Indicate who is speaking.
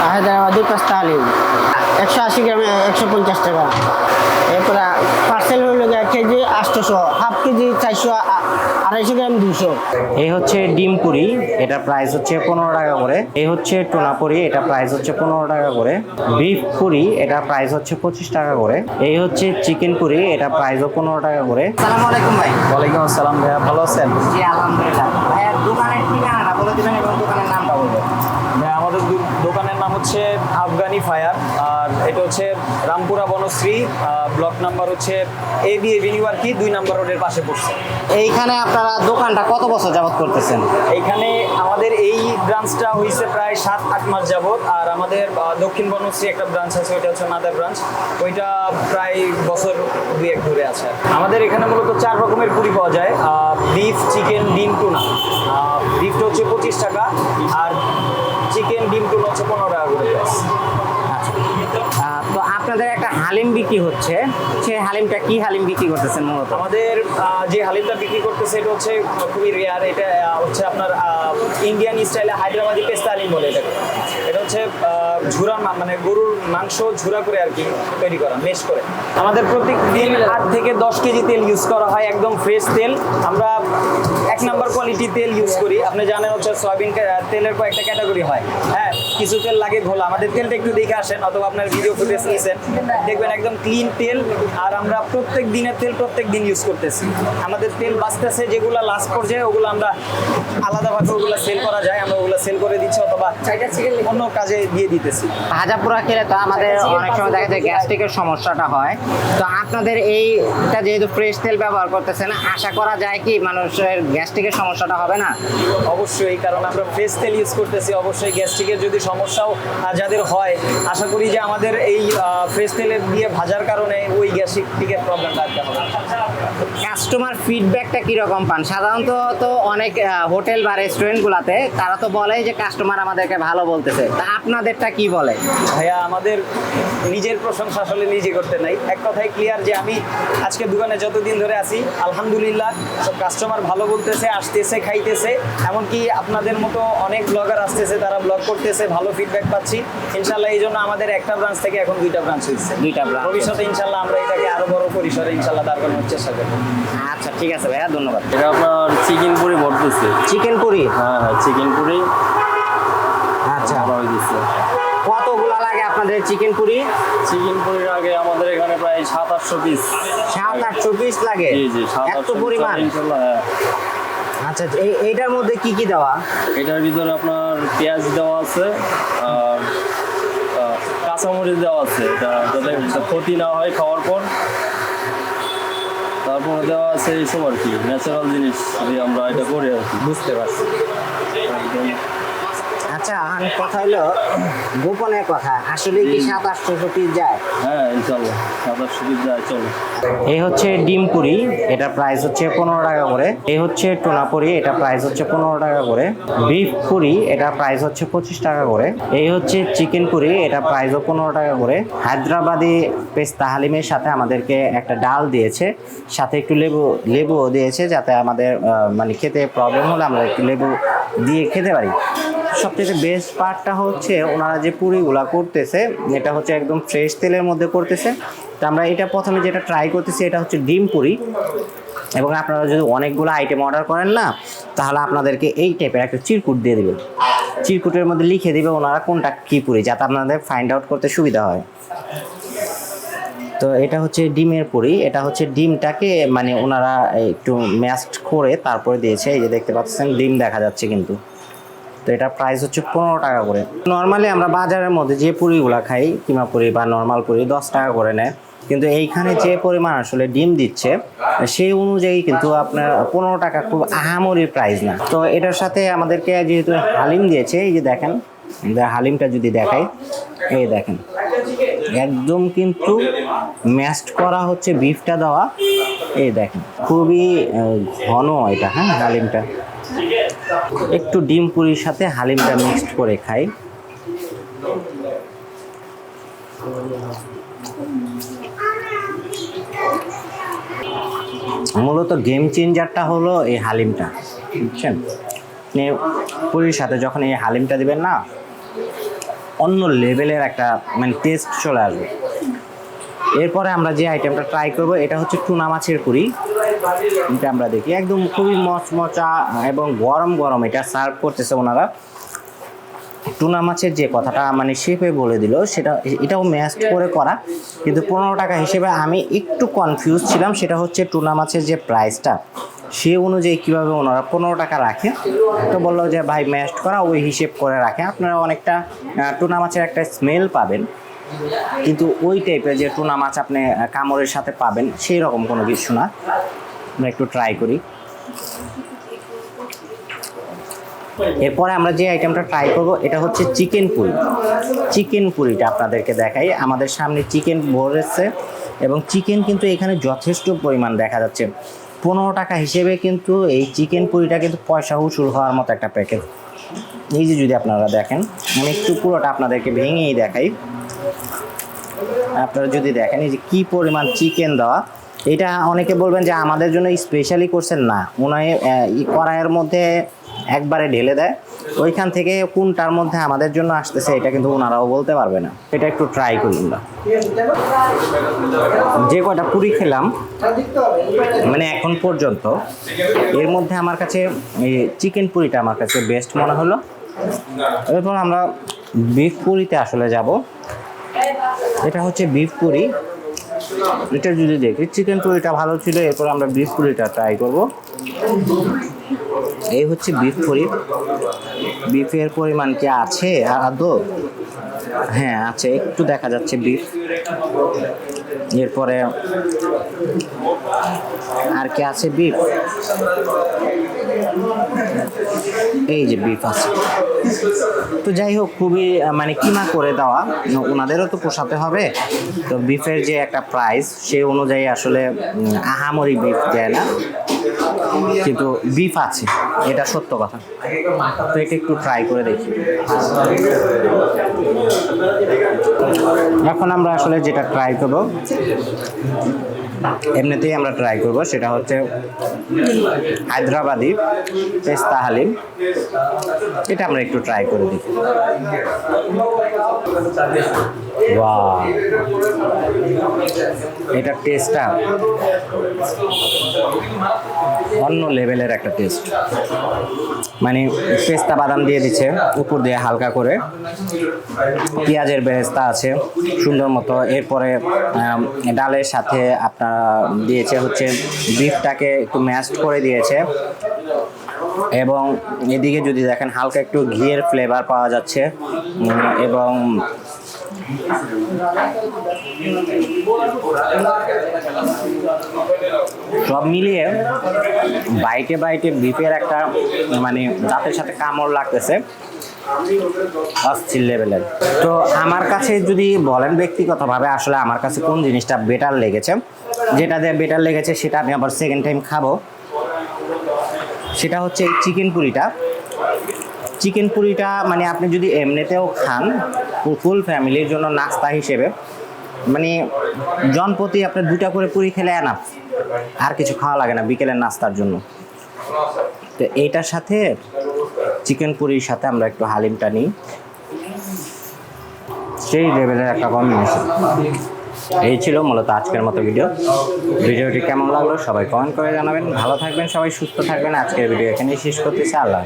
Speaker 1: Hyderabadi pasta Halim একশো আশি গ্রামে একশো পঞ্চাশ টাকা। এরপরে পার্সেল হইল গিয়ে কেজি আটশোশো হাফ কেজি চারশো আড়াইশো গ্রাম দুশো
Speaker 2: এই হচ্ছে ডিম পুরি এটা প্রাইস হচ্ছে পনেরো টাকা করে। এই হচ্ছে টোনা পুরি এটা প্রাইস হচ্ছে পনেরো টাকা করে। বিফ পুরি এটা প্রাইস হচ্ছে পঁচিশ টাকা করে। এই হচ্ছে চিকেন পুরি এটা প্রাইসও পনেরো টাকা করে। সালাম আলাইকুম ভাই।
Speaker 3: ওয়ালাইকুম আসসালাম ভাইয়া ভালো আছেন?
Speaker 2: জি আলহামদুলিল্লাহ। ভাইয়া দোকানের ঠিকানাটা বলে দিবেন এবং দোকানের নামটা বলবেন
Speaker 3: ভাইয়া আমাদের দু- দোকানের নাম হচ্ছে আফগানি ফায়ার আর এটা হচ্ছে রামপুরা বনশ্রী ব্লক নাম্বার হচ্ছে এ বি এভিনিউ আর কি দুই নাম্বার রোডের পাশে পড়ছে।
Speaker 2: এইখানে আপনারা দোকানটা কত বছর যাবত করতেছেন?
Speaker 3: এইখানে আমাদের এই ব্রাঞ্চটা হয়েছে প্রায় সাত আট মাস যাবত আর আমাদের দক্ষিণ বনশ্রী একটা ব্রাঞ্চ আছে ওইটা হচ্ছে মাদার ব্রাঞ্চ ওইটা প্রায় বছর দুই এক ধরে আছে। আমাদের এখানে মূলত চার রকমের পুরি পাওয়া যায় বিফ চিকেন ডিম টুনা বিফটা হচ্ছে পঁচিশ টাকা আর চিকেন ডিম টুনা হচ্ছে পনেরো টাকা করে
Speaker 2: হালিম বিক্রি হচ্ছে? সেই হালিমটা কি হালিম বিক্রি করতেছেন মূলত?
Speaker 3: আমাদের যে হালিমটা বিক্রি করতেছে এটা হচ্ছে খুবই রেয়ার এটা হচ্ছে আপনার ইন্ডিয়ান স্টাইলে হায়দ্রাবাদি পেস্তা হালিম বলে এটাকে। এটা হচ্ছে ঝুরা মানে গরুর মাংস ঝুরা করে আর কি তৈরি করা মেশ করে। আমাদের প্রত্যেক দিন আট থেকে দশ কেজি তেল ইউজ করা হয় একদম ফ্রেশ তেল। আমরা নাম্বার কোয়ালিটি তেল ইউজ করি। আপনি জানেন হচ্ছে সয়াবিন তেলের কয়েকটা ক্যাটাগরি হয়। হ্যাঁ কিছু তেল লাগে ঘোলা আমাদের তেলটা একটু দেখে আসেন, অথবা আপনার ভিডিও ফুটেজ নিয়েছেন দেখবেন একদম ক্লিন তেল, আর আমরা প্রত্যেক দিনের তেল প্রত্যেক দিন ইউজ করতেছি। আমাদের তেল বাঁচতেছে যেগুলো লাস্ট পর্যায়ে, ওগুলো আমরা আলাদাভাবে ওগুলো সেল করা যায়। আমরা সেল করে দিচ্ছি অথবা অন্য কাজে দিয়ে দিতেছি।
Speaker 2: ভাজাপুরা খেলে তো আমাদের অনেক সময় দেখা যায় গ্যাস্ট্রিকের সমস্যাটা হয়। তো আপনাদের এইটা যেহেতু ফ্রেশ তেল ব্যবহার করতেছেন আশা করা যায় কি মানুষের গ্যাস্ট্রিকের সমস্যাটা হবে না?
Speaker 3: অবশ্যই কারণ আমরা ফ্রেশ তেল ইউজ করতেছি অবশ্যই গ্যাস্ট্রিকের যদি সমস্যাও যাদের হয় আশা করি যে আমাদের এই ফ্রেশ তেলে দিয়ে ভাজার কারণে ওই গ্যাস্ট্রিকের প্রবলেমটা আর কি হবে।
Speaker 2: কাস্টমার ফিডব্যাকটা কীরকম পান? সাধারণত তো অনেক হোটেল বা রেস্টুরেন্টগুলোতে তারা তো বলে যে কাস্টমার আমাদেরকে ভালো বলতেছে। তা আপনাদেরটা কি বলে?
Speaker 3: ভাইয়া আমাদের নিজের প্রশংসা আসলে নিজে করতে নাই। এক কথায় ক্লিয়ার যে আমি আজকে দোকানে যতদিন ধরে আছি আলহামদুলিল্লাহ সব কাস্টমার ভালো বলতেছে আসতেছে খাইতেছে। এমনকি আপনাদের মতো অনেক ব্লগার আসতেছে তারা ব্লগ করতেছে ভালো ফিডব্যাক পাচ্ছি। ইনশাল্লাহ এই জন্য আমাদের একটা ব্রাঞ্চ থেকে এখন দুইটা ব্রাঞ্চ হয়েছে
Speaker 2: দুইটা branch।
Speaker 3: ভবিষ্যতে ইনশাল্লাহ আমরা এটাকে আরও বড় পরিসরে ইনশাল্লাহ দাঁড় করানোর চেষ্টা করব।
Speaker 2: আচ্ছা ঠিক আছে ভাইয়া ধন্যবাদ।
Speaker 4: এটা আপনার চিকেন পুরি ভরতেছে
Speaker 2: চিকেন পুরি?
Speaker 4: হ্যাঁ হ্যাঁ চিকেন পুরি।
Speaker 2: আচ্ছা।
Speaker 4: ভরা দিচ্ছে।
Speaker 2: কতগুলা লাগে আপনাদের চিকেন পুরি?
Speaker 4: চিকেন পুরির আগে আমাদের এখানে প্রায় সাত আটশো পিস
Speaker 2: সাত আটশো পিস লাগে?
Speaker 4: জি জি সাত আটশো
Speaker 2: পরিমাণ?
Speaker 4: হ্যাঁ।
Speaker 2: আচ্ছা এই এইটার মধ্যে কি কি দেওয়া?
Speaker 4: এটার ভিতরে আপনার পেঁয়াজ দেওয়া আছে আর কাঁচামরিচ দেওয়া আছে। এটা যাতে ক্ষতি না হয় খাওয়ার পর। তারপরে দেওয়া আছে এইসব আর কি ন্যাচারাল জিনিস আমরা এটা করি আর কি।
Speaker 2: বুঝতে পারছি। আচ্ছা আমি কথা হলো গোপনের কথা। আসলে কি সাত আটশো পিস যায়?
Speaker 4: হ্যাঁ ইনশাল্লাহ সাত আটশো যায় চলো।
Speaker 2: এই হচ্ছে ডিম পুরি এটা প্রাইস হচ্ছে পনেরো টাকা করে। এই হচ্ছে টোনা পুরি এটা প্রাইস হচ্ছে পনেরো টাকা করে। বিফ পুরি এটা প্রাইস হচ্ছে পঁচিশ টাকা করে। এই হচ্ছে চিকেন পুরি এটা প্রাইসও পনেরো টাকা করে। হায়দ্রাবাদি পেস্তা হালিমের সাথে আমাদেরকে একটা ডাল দিয়েছে। সাথে একটু লেবু লেবুও দিয়েছে যাতে আমাদের মানে খেতে প্রবলেম হলে আমরা একটু লেবু দিয়ে খেতে পারি। সবথেকে বেস্ট পার্টটা হচ্ছে, ওনারা যে পুরিগুলা করতেছে, এটা হচ্ছে একদম ফ্রেশ তেলের মধ্যে করতেছে। তো আমরা এটা প্রথমে যেটা ট্রাই করতেছি, এটা হচ্ছে ডিম পুরি। এবং আপনারা যদি অনেকগুলো আইটেম অর্ডার করেন না, তাহলে আপনাদেরকে এই টাইপের একটা চিরকুট দিয়ে দেবে চিরকুটের মধ্যে লিখে দিবে ওনারা কোনটা কী পুরি, যাতে আপনাদের ফাইন্ড আউট করতে সুবিধা হয়। তো এটা হচ্ছে ডিমের পুরি, এটা হচ্ছে ডিমটাকে মানে ওনারা একটু ম্যাশড করে তারপরে দিয়েছে, এই যে দেখতে পাচ্ছেন, ডিম দেখা যাচ্ছে কিন্তু। তো এটা প্রাইস হচ্ছে পনেরো টাকা করে। নর্মালি আমরা বাজারের মধ্যে যে পুরিগুলো খাই, কিমা পুরি বা নর্মাল পুরি, দশ টাকা করে নেয়। কিন্তু এইখানে যে পরিমাণ আসলে ডিম দিচ্ছে, সেই অনুযায়ী কিন্তু আপনার পনেরো টাকা খুব আহামরি প্রাইস না। তো এটার সাথে আমাদেরকে যেহেতু হালিম দিয়েছে, এই যে দেখেন হালিমটা যদি দেখাই, এই দেখেন, একদম কিন্তু ম্যাস্ট করা হচ্ছে বিফটা দেওয়া। এই দেখেন, খুবই ঘন এটা হ্যাঁ হালিমটা। একটু ডিম পুরির সাথে হালিমটা মিক্সড করে খাই। মূলত গেম চেঞ্জারটা হলো এই হালিমটা, বুঝছেন? আপনি পুরীর সাথে যখন এই হালিমটা দিবেন না, অন্য লেভেলের একটা মানে টেস্ট চলে আসবে। এরপরে আমরা যে আইটেমটা ট্রাই করব, এটা হচ্ছে টুনা মাছের পুরি। এটা আমরা দেখি। একদম খুবই মচমচা এবং গরম গরম এটা সার্ভ করতেছে ওনারা। টুনা মাছের যে কথাটা মানে শেপে বলে দিল, সেটা এটাও ম্যাশ করে করা। কিন্তু পনেরো টাকা হিসেবে আমি একটু কনফিউজ ছিলাম, সেটা হচ্ছে টুনা মাছের যে প্রাইসটা সে অনুযায়ী কীভাবে ওনারা পনেরো টাকা রাখে। তো বলল যে, ভাই ম্যাশড করা, ওই হিসেব করে রাখে। আপনারা অনেকটা টুনা মাছের একটা স্মেল পাবেন। কিন্তু ওই টাইপের যে টুনা মাছ আপনি কামড়ের সাথে পাবেন সেই রকম কোনো কিছু না। আমরা একটু ট্রাই করি। এরপরে আমরা যে আইটেমটা ট্রাই করব, এটা হচ্ছে চিকেন পুরি। চিকেন পুরিটা আপনাদেরকে দেখাই। আমাদের সামনে চিকেন ভরেছে এবং চিকেন কিন্তু এখানে যথেষ্ট পরিমাণ দেখা যাচ্ছে। পনেরো টাকা হিসেবে কিন্তু এই চিকেন পুরিটা কিন্তু পয়সা উসুল হওয়ার মতো একটা প্যাকেজ এই যে যদি আপনারা দেখেন, আমি একটু পুরোটা আপনাদেরকে ভেঙেই দেখাই। আপনারা যদি দেখেন, এই যে কী পরিমাণ চিকেন দেওয়া, এটা অনেকে বলবেন যে আমাদের জন্য স্পেশালি করছেন না। উনি কড়াইয়ের মধ্যে একবারে ঢেলে দেয়। ওইখান থেকে কোনটার মধ্যে আমাদের জন্য আসতেছে, এটা কিন্তু ওনারাও বলতে পারবে না। এটা একটু ট্রাই করি আমরা। যে কয়টা পুরি খেলাম মানে এখন পর্যন্ত, এর মধ্যে আমার কাছে চিকেন পুরিটা আমার কাছে বেস্ট মনে হলো। এরপর আমরা বিফ পুরিতে আসলে যাব। এটা হচ্ছে বিফ পুরি এটা যদি দেখি চিকেন পুরিটা ভালো ছিল, এরপর আমরা বিফ পুরিটা ট্রাই করব। এই হচ্ছে বিফ পুরি বিফের পরিমাণ কি আছে আদৌ? হ্যাঁ আছে, একটু দেখা যাচ্ছে বিফ এরপরে আর কি আছে বিফ এই যে বিফ আছে। তো যাই হোক, খুবই মানে কিমা করে দেওয়া। ওনাদেরও তো পোষাতে হবে। তো বিফের যে একটা প্রাইস সেই অনুযায়ী আসলে আহামরি বিফ দেয় না। কিন্তু বিফ আছে, এটা সত্য কথা। তো এটা একটু ট্রাই করে দেখি। এখন আমরা আসলে যেটা ট্রাই করব এমনিতেই আমরা ট্রাই করব সেটা হচ্ছে হায়দ্রাবাদি পেস্তা হালিম। এটা আমরা একটু ট্রাই করে দেখি। এটার টেস্টটা অন্য লেভেলের একটা টেস্ট মানে পেস্তা বাদাম দিয়ে দিচ্ছে, উপর দিয়ে হালকা করে। পেঁয়াজের বেরেস্তা আছে, সুন্দর মতো। এরপরে ডালের সাথে আপনার দিয়েছে হচ্ছে বিফটাকে একটু ম্যাশড করে দিয়েছে। এবং এদিকে যদি দেখেন হালকা একটু ঘিয়ের ফ্লেভার পাওয়া যাচ্ছে। এবং সব মিলিয়ে বাইটে বাইটে বিফের একটা মানে দাঁতের সাথে কামড় লাগতেছে। অস্থির লেভেলের তো আমার কাছে যদি বলেন ব্যক্তিগতভাবে আসলে আমার কাছে কোন জিনিসটা বেটার লেগেছে, যেটা দিয়ে বেটার লেগেছে সেটা আমি আবার সেকেন্ড টাইম খাব। সেটা হচ্ছে এই চিকেন পুরিটা। চিকেন পুরিটা মানে আপনি যদি এমনিতেও খান ফুল ফ্যামিলির জন্য নাস্তা হিসেবে মানে জনপ্রতি আপনার দুটা করে পুরি খেলে এনাফ আর কিছু খাওয়া লাগে না বিকেলের নাস্তার জন্য। তো এইটার সাথে চিকেন পুরির সাথে আমরা একটু হালিমটা নিই। সেই লেভেলের একটা কম্বিনেশন এই ছিল মূলত আজকের মতো ভিডিও। ভিডিওটি কেমন লাগল সবাই কমেন্ট করে জানাবেন। ভালো থাকবেন সবাই, সুস্থ থাকবেন। আজকের ভিডিও এখানেই শেষ করতেছি। আল্লাহ।